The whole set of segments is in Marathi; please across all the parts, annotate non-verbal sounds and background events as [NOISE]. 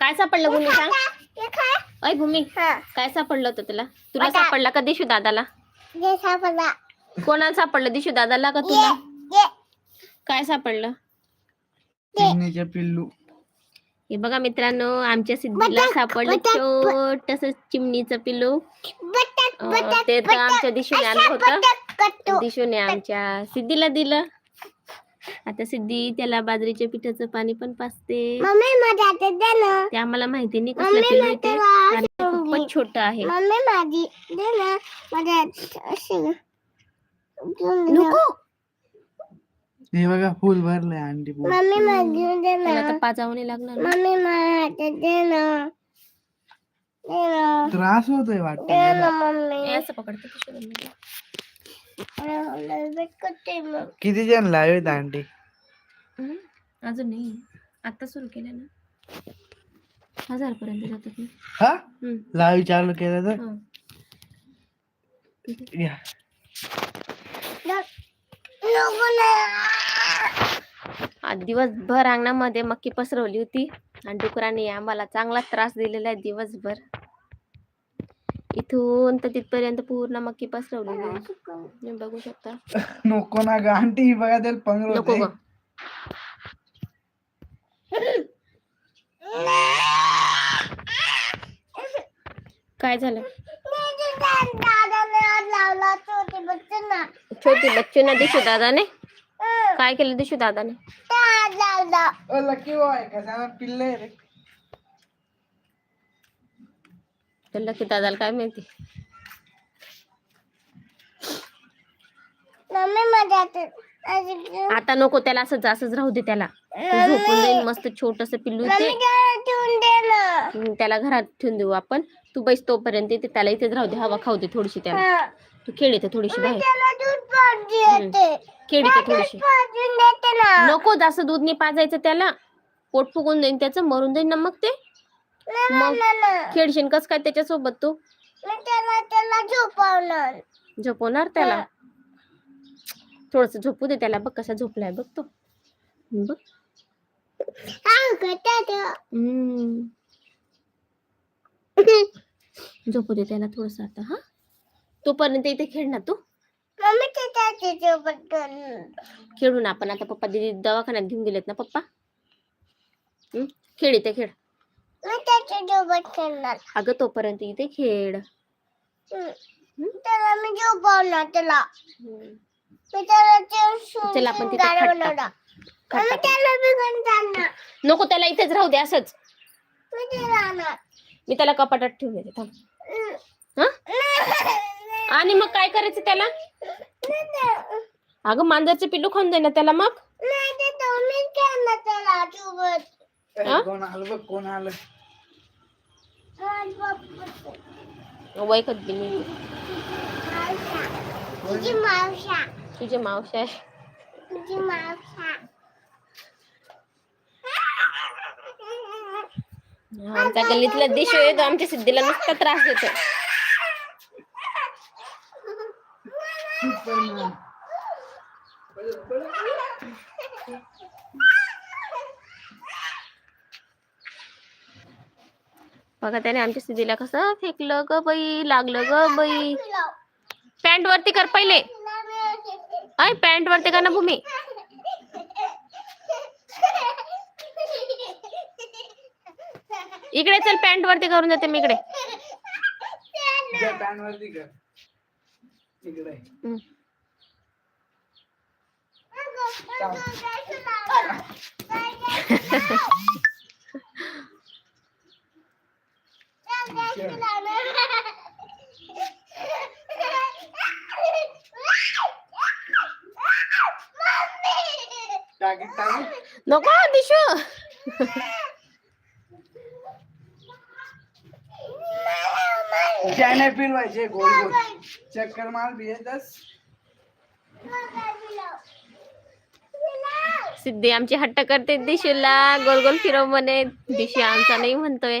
काय सापडलं भूमी सांग? अय भूमी काय सापडलं होतं तुला? तुला. सापडला का दिशू दादाला? कोणाला सापडलं? दिशू दादाला का तुला? काय सापडलं? चिमणीचे पिल्लू. हे बघा मित्रांनो आमच्या सिद्धीला सापडलं छोटस चिमणीचं पिल्लू. ते तर आमच्या दिशूने आणलं होतं. दिशूने आमच्या सिद्धीला दिलं. आता सिद्धी त्याला बाजरीच्या पिठाचं पाणी पण पाचते मम्मी माझ्या हातात दे ना. ते आम्हाला माहिती नाही कसलं मम्मी आहे ते. त्याला आणि ते सोडून खूपच छोट आहे. मम्मी माझी दे ना. माझ्या हातात अशी. घेऊन जा. नको. हे बघा फुल भरलंय अंडी फुल मम्मी माझी दे त्याला ना आता पाचावणे लागणार ना. मम्मी माझ्या हातात दे ना. दे ना. त्रास होतोय वाटत ना मम्मी. हे असं पकडते किती जण लावेत अंडी हम्म, अजून नाही. आता सुरू केलं ना. हजार पर्यंत जातात ना. हा? हम्म, लावी चालू केलं तर? हं. या. आज दिवसभर अंगणामध्ये मक्की पसरवली होती. आणि डुकराने आम्हाला चांगला त्रास दिलेला आहे दिवसभर. इथून तर तिथपर्यंत पूर्ण मक्की पसरवलेली आहे. तुम्ही बघू शकता. नको ना ग आंटी बघा त्याला पंगड नको ग. काय झालं? मी तुझ्या दादाने आज लावला छोटे बच्चे ना दिशू दादाने. काय केलं दिशू दादाने? लावला लकी बॉय कसा पिल्ले रे? त्याला की दादाला काय माहिती? आता नको त्याला असं असंच राहू दे त्याला. तो झोपून जाईल मस्त छोटस पिल्लू त्याला घरात ठेवून देऊ आपण. तू बैस तोपर्यंत इथे त्याला इथेच राहू दे. हवा खाऊ दे थोडीशी त्याला. तू खेळ इथे थोडीशी बाहेर. येते. खेळ इथे थोडीशी. नको जास्त दूध नाही पाजायचं त्याला. पोट फुगून जाईन त्याचं मरून जाईन ना मग ते. मग. खेळशील कस काय त्याच्यासोबत तू? मी त्याला त्याला झोपवणार. झोपवणार त्याला? थोडस झोपू दे त्याला बघ कसा झोपलाय बघ तो. बघ. हा. झोपू दे त्याला थोडस आता हा. तोपर्यंत इथे खेळ ना तू. खेळून आपण. आता पप्पा दिदी दवाखान्यात घेऊन गेलेत ना पप्पा? खेळ इथे खेळ. मी खेळणार. अगं तोपर्यंत इथे खेळ. हम्म. त्याला मी झोपवणार त्याला. हम्म. मी त्याला ते चल आपण तिथे बनवणार. टाकू. त्याला बिघडून जाणार. नको त्याला इथेच राहू दे असंच. मी ते राहणार मी त्याला कपाटात ठेवून देते थांब. हम्म. हा? नाही, आणि मग काय करायचं त्याला? नाही, अगं मांजरचं पिल्लू खाऊन दे ना त्याला मग. नाही, ते तुम्हीच खेळणार त्याला सोबत हा? कोण आलं बघ कोण आलं? आज बाप्पा. वैकत बी नाही. तुझी मावशा. तुझे मावशी आहे. तुझी मावशा. आमच्या गल्लीतला दिश येतो आमच्या सिद्धीला नुसता त्रास देतो. बघा त्याने आमच्या सिद्धीला कसं फेकलं ग बाई लागलं ग बाई. पॅन्ट वरती कर पहिले. अय पॅन्ट वरती कर ना भूमी. इकडे चल पॅन्ट वरती करून देते मी इकडे. त्या पॅन वरती कर इकडे. [LAUGHS] [LAUGHS] नको दिशू. ज्याने फिरवायचे गोल गोल. चक्कर मार भी दस. सिद्धी आमची हट्ट करते दिशूला. गोल गोल फिरव म्हणे. दिशू आमचा नाही म्हणतोय.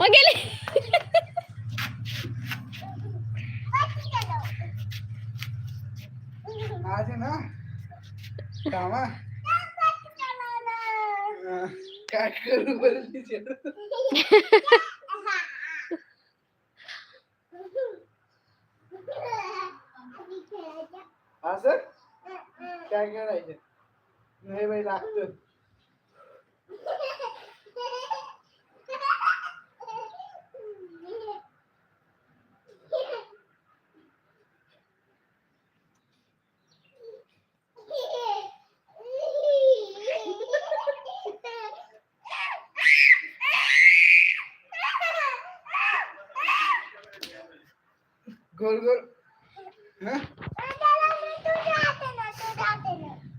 ओ गेले आज आहे ना कामा अं, काय करू बरं तिचे असं काय करायचं नाही बाई लागतं गोल गोल हा हा हा हा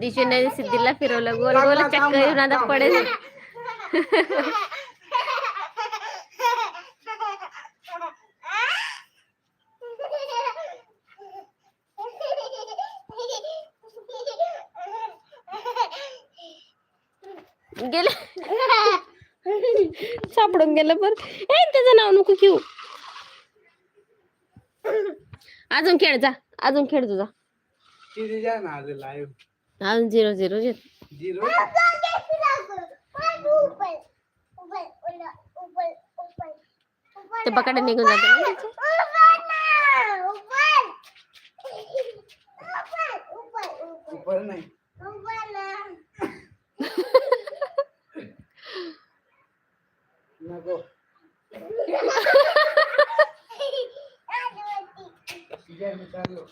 दिशूने सिद्धीला फिरवलं. गोल गोल चक्कर येऊन आता पडेल. गेले. सापडून गेलं पर ए त्याचं नाव नको घेऊ. अजून खेळ जा अजून खेळ तुझा. किती लाईव्ह अजून झिरो झिरो झिरो झिरो ते बकाटे निघून जाते ना. त्याचे. ऊपर नाही. [LAUGHS] नको. [LAUGHS] ठीक आहे मी चाललो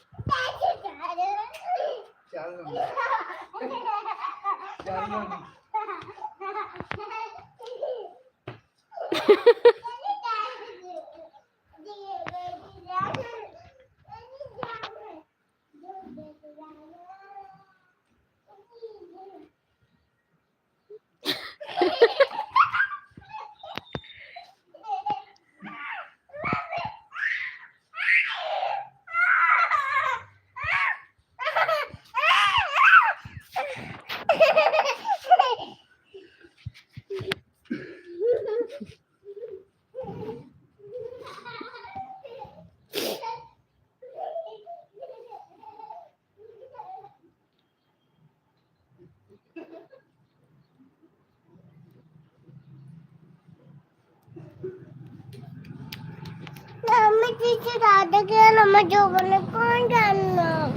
जेवण कोण करणार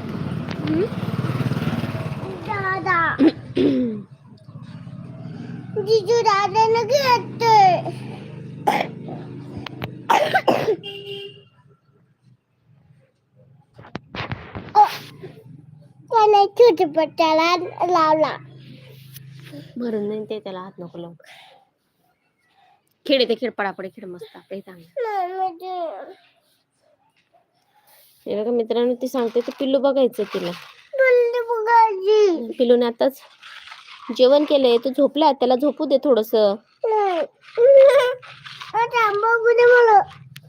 दादा जिजू दादाने घेते त्याने छोटे पट्ट्याला लावला भरून नाही ते त्याला हात नको लावू खेळ ते खेळ पडापडे खेळ मस्त आपले चांगलं मम्मी हे बघा मित्रांनो ती सांगते ते पिल्लू बघायचं तिला. पिल्लूने आताच जेवण केलंय तो झोपला त्याला झोपू दे थोडस.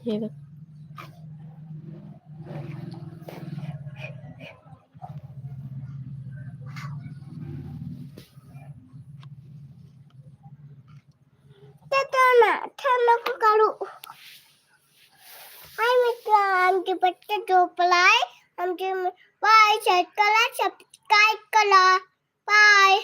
हे बघ. काढू. हाय मित्र आमची पट्ट झोपलाय. आमचे बाय शेत कला सबस्क्राईब करा. बाय